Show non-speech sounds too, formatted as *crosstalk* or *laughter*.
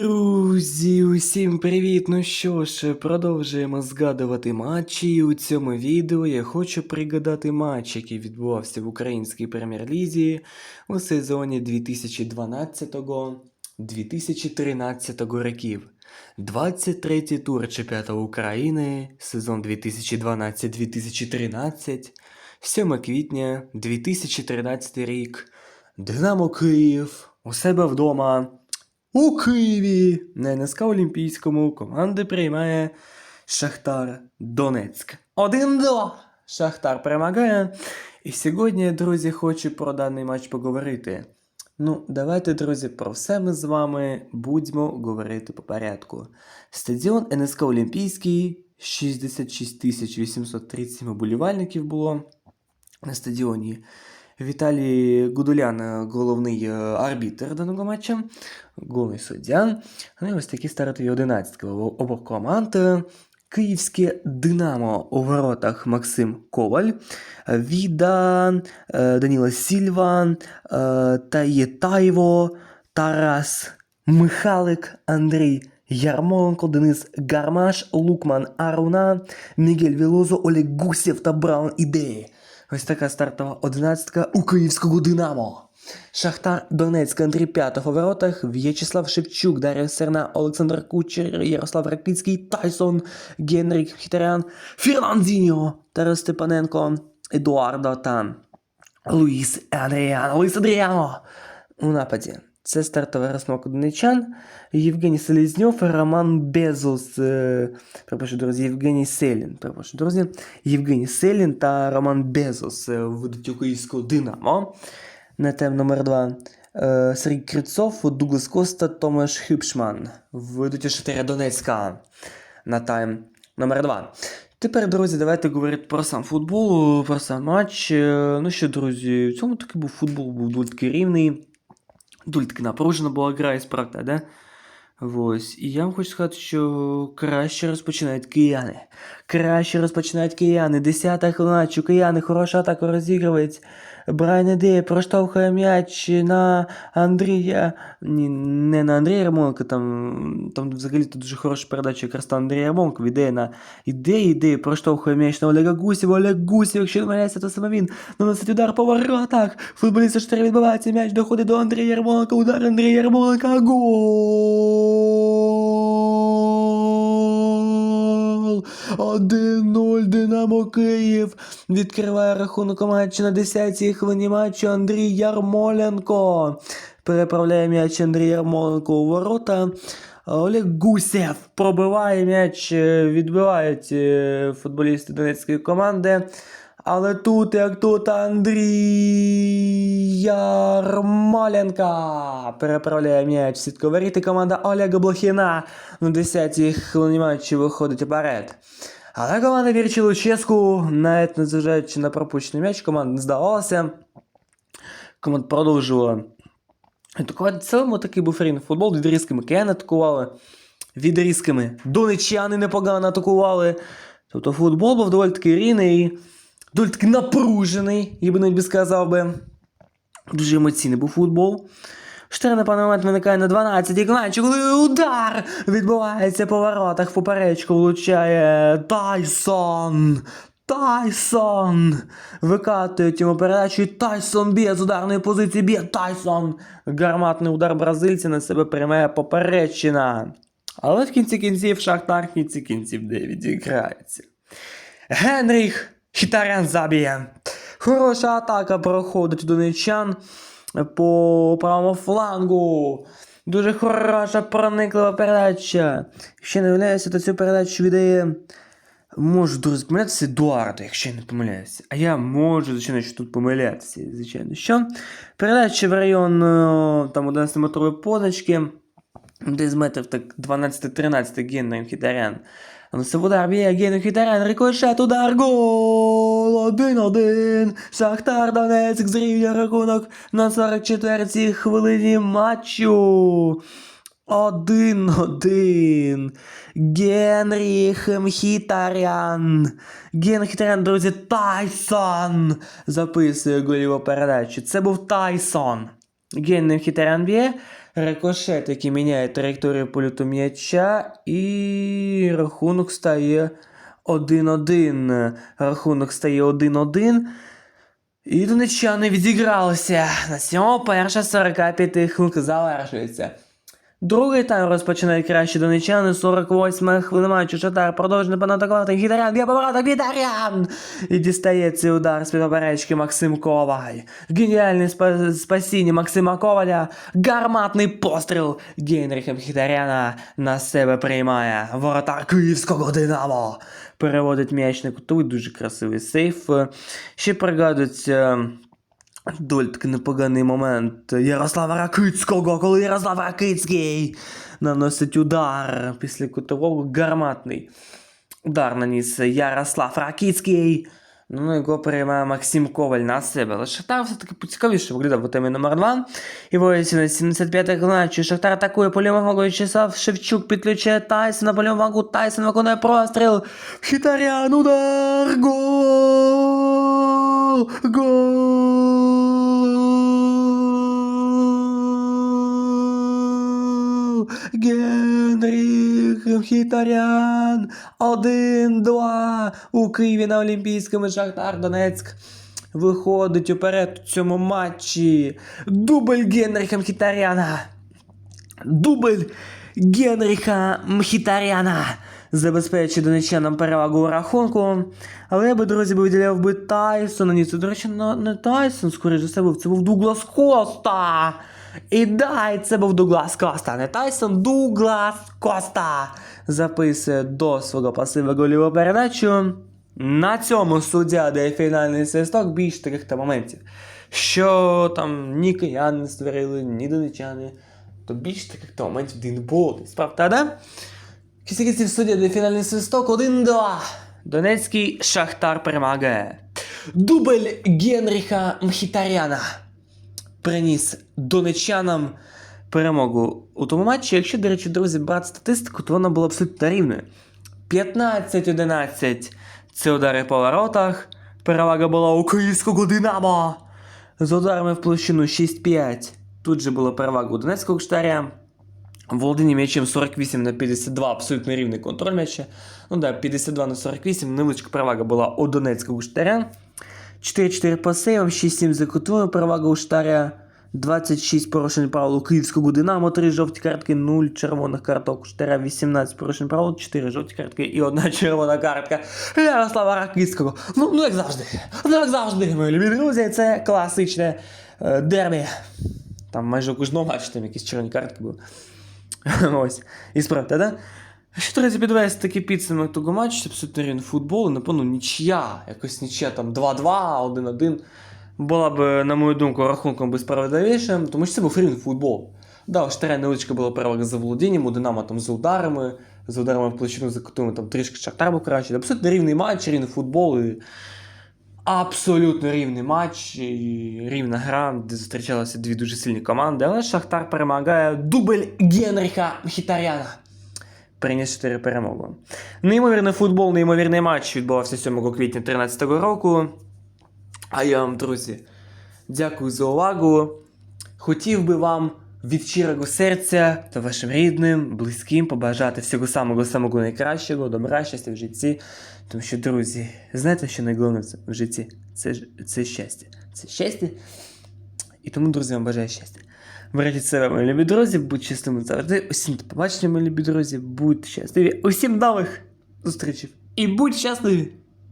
Друзі, усім привіт! Ну що ж, продовжуємо згадувати матчі. І у цьому відео я хочу пригадати матч, який відбувався в українській прем'єр-лізі у сезоні 2012-2013 років. 23-й тур чемпіонату України, сезон 2012-2013, 7 квітня 2013 рік. Динамо Київ у себе вдома. У Києві на НСК Олімпійському команди приймає Шахтар Донецьк. 1-2. Шахтар перемагає. І сьогодні, друзі, хочу про даний матч поговорити. Ну, давайте, друзі, про все ми з вами будемо говорити по порядку. Стадіон НСК Олімпійський, 66 837 вболівальників було на стадіоні. Віталій Гудулян, е, головний е, арбітр даного матча, головний суддя. Ну і ось такі стартові одинадцятки обох команд. Київське Динамо у воротах Максим Коваль, Віда, е, Даніла Сільва, Таєтаєво, Тарас Михалик, Андрій Ярмоленко, Денис Гармаш, Лукман Аруна, Мігель Вілозо, Олег Гусєв та Браун Ідеї. Ось така стартова одинадцятка у київського Динамо. Шахтар Донецьк, Андрій П'ятого в воротах, В'ячеслав Шевчук, Дар'я Серна, Олександр Кучер, Ярослав Ракицький, Тайсон, Генрік Хітерян, Фірнандіньо, Тарас Степаненко, Едуардо та Луїс Адріано. Луїс Адріано у нападі. Це стартова розмовка донечан. Євгеній Селезньов, Роман Безус, е, перепрошую, друзі, Євгеній Селін, перепрошую, друзі, Євгеній Селін та Роман Безус е, ведуть у Динамо. На тем номер 2 е, Сергій Крицов, Дуглас Коста, Томаш Хюпшман ведуть у Донецька на тайм номер 2. Тепер, друзі, давайте говорити про сам футбол, про сам матч. Ну що, друзі, в цьому таки був футбол, був доволі рівний. Доволі таки напружена була гра, і справді, да? Ось. І я вам хочу сказати, що краще розпочинають кияни. Краще розпочинають кияни. Десята хвилина, що кияни хороша атака розігрують. Брайан Ідея проштовхує м'яч на Андрія. Ні, не на Андрія Ярмоленка, там, там взагалі тут дуже хороша передача якраз на Андрія Ярмоленка. Ідея на ідеї, ідея проштовхує м'яч на Олега Гусєва. Олег Гусєв, якщо не помиляється, то саме він. Наносить удар по воротах. Футболіст Шахтаря відбивається, м'яч доходить до Андрія Ярмоленка. Удар Андрія Ярмоленка. Гол! 1-0 Динамо Київ. Відкриває рахунок матчу на 10-й хвилині матчу Андрій Ярмоленко. Переправляє м'яч Андрій Ярмоленко у ворота. Олег Гусєв пробиває м'яч, е, відбивають е, футболісти донецької команди. Але тут, як тут, Андрій Ярмоленко переправляє м'яч в сітку команда Олега Блохіна на 10-й хвилині матчі виходить уперед. Але команда Вірчі Луческу, навіть незважаючи на пропущений м'яч, команда не здавалася. Команда продовжувала атакувати. Цілому такий був футбол. Відрізками кияни атакували. Відрізками донечани непогано атакували. Тобто футбол був доволі таки рівний, доволі таки напружений, я би навіть би сказав би. Дуже емоційний був футбол. Штир на певний момент виникає на 12-й кланчі, коли удар відбувається по воротах, в поперечку влучає Тайсон. Тайсон! Викатують йому передачу, і Тайсон б'є з ударної позиції, б'є Тайсон! Гарматний удар бразильця на себе приймає поперечина. Але в кінці кінців Шахтар в кінці кінців де відіграється. Генріх Хітарян заб'є. Хороша атака проходить донечан по правому флангу. Дуже хороша прониклива передача. Якщо не помиляюся, то цю передачу віддає. Можу друзі помилятися Едуарда, якщо я не помиляюся. А я можу, звичайно, що тут помилятися, звичайно, що. Передача в район е, там 11-метрової позначки. Десь метрів так 12-13 Генрих Хітарян. Носив удар б'є Генрих Хітарян, рикошет, удар, гол! 1-1. Шахтар Донецьк зрівнює рахунок на 44-й хвилині матчу. Один-один. Генріх Мхітарян. Генріх Мхітарян, друзі, Тайсон записує голіву передачу. Це був Тайсон. Генріх Мхітарян б'є. Рикошет, який міняє траєкторію польоту м'яча, і рахунок стає 1-1. Рахунок стає 1-1. І донеччани відігралися. На цьому перша 45 хвилинка завершується. Другий тайм розпочинають краще донеччани, 48 хвилина матчу. Шатар продовжує панатакувати. Гітарян, б'є повороток, Гітарян! І дістає цей удар з-під поперечки Максим Коваль. Геніальне спа- спасіння Максима Коваля. Гарматний постріл Генріхем Хітаряна на себе приймає. Воротар Київського Динамо. Переводить м'яч на кутовий, дуже красивий сейф. Ще пригадується. Доволі таки непоганий момент Ярослава Ракицького, коли Ярослав Ракицький наносить удар після кутового гарматний. Удар наніс Ярослав Ракицький. Ну, його переймає Максим Коваль на себе. Але Шахтар все-таки поцікавіше виглядав у темі номер 2. І воїться на 75-й хвилині. Шахтар атакує по лівому вагу часов. Шевчук підключає Тайсона по лівому вагу. Тайсон виконує простріл. Хітарян удар. Гол! Гол! Генріх Хітарян 1-2 у Києві на Олімпійському Шахтар Донецьк виходить уперед у цьому матчі. Дубль Генріха Мхітаряна. Дубль Генріха Мхітаряна забезпечує донеччанам перевагу у рахунку. Але я би, друзі, виділяв би Тайсона. Ні, це, до речі, не, Тайсон, скоріше за все, був. Це був Дуглас Коста. І да, і це був Дуглас Коста, не Тайсон, Дуглас Коста. Записує до свого пасива голіву передачу. На цьому суддя дає фінальний свисток більш таких та моментів. Що там ні кияни не створили, ні донечани, то більш таких та моментів не було. Десь, Правда, да? Після кінців суддя дає фінальний свисток 1-2. Донецький Шахтар перемагає. Дубль Генріха Мхітаряна приніс донечанам перемогу у тому матчі. Якщо, до речі, друзі, брати статистику, то вона була абсолютно рівною. 15-11 це удари по воротах. Перевага була у київського Динамо. З ударами в площину 6-5. Тут же була перевага у Донецького штаря. Володіння м'ячем 48 на 52, абсолютно рівний контроль м'яча. Ну да, 52 на 48, невеличка перевага була у Донецького штаря. 4-4 по сейвам, 6-7 за кутовою, перевага у штаря. 26 порушень правил у київського Динамо, 3 жовті картки, 0 червоних карток. У штаря 18 порушень правил, 4 жовті картки і одна *laughs* червона картка. Ярослава Ракицького. Ну, ну як завжди. Ну як завжди, мої любі друзі, це класичне е, дербі. Там майже у кожного матчі там якісь червоні картки були. *laughs* Ось. І справді, да? Що треба підвести такий підсумок того матчу, це абсолютно рівний футбол, напевно, нічия. Якось нічия там 2-2, 1-1. Була б, на мою думку, рахунком би справедливішим, тому що це був рівний футбол. Да, у Штаря невеличка була перевага за володінням, у Динамо там за ударами, за ударами в площину за кутами там трішки Шахтар був краще. Абсолютно рівний матч, рівний футбол. І... Абсолютно рівний матч, і рівна гра, де зустрічалися дві дуже сильні команди, але Шахтар перемагає дубль Генріха Мхітаряна. Приніс 4 перемогу. Неймовірний футбол, неймовірний матч відбувався 7 квітня 2013 року. А я вам, друзі, дякую за увагу. Хотів би вам від щирого серця та вашим рідним, близьким побажати всього самого самого найкращого, добра, щастя в житті. Тому що, друзі, знаєте, що найголовніше в житті? Це, це щастя. Це щастя. І тому, друзі, вам бажаю щастя. Бережіть себе, мої любі друзі, будь чистими завжди. Усім побачення, мої любі друзі, будьте щасливі. Усім нових зустрічей. І будь щасливі!